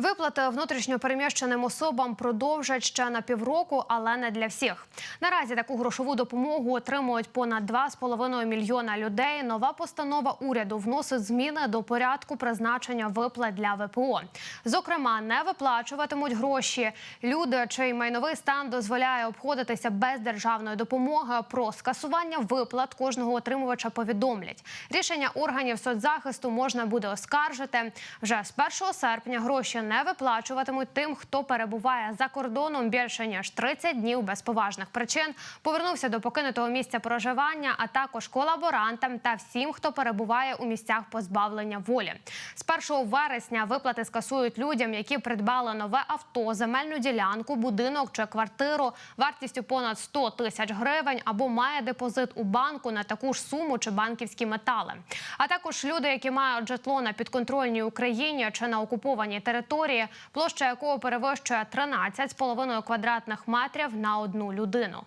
Виплати внутрішньопереміщеним особам продовжать ще на півроку, але не для всіх. Наразі таку грошову допомогу отримують понад 2,5 мільйона людей. Нова постанова уряду вносить зміни до порядку призначення виплат для ВПО. Зокрема, не виплачуватимуть гроші. Люди, чий майновий стан дозволяє обходитися без державної допомоги. Про скасування виплат кожного отримувача повідомлять. Рішення органів соцзахисту можна буде оскаржити. Вже з 1 серпня гроші не виплачуватимуть тим, хто перебуває за кордоном більше ніж 30 днів без поважних причин, повернувся до покинутого місця проживання, а також колаборантам та всім, хто перебуває у місцях позбавлення волі. З 1 вересня виплати скасують людям, які придбали нове авто, земельну ділянку, будинок чи квартиру вартістю понад 100 тисяч гривень або має депозит у банку на таку ж суму чи банківські метали. А також люди, які мають житло на підконтрольній Україні чи на окупованій території, площа якого перевищує 13,5 квадратних метрів на одну людину.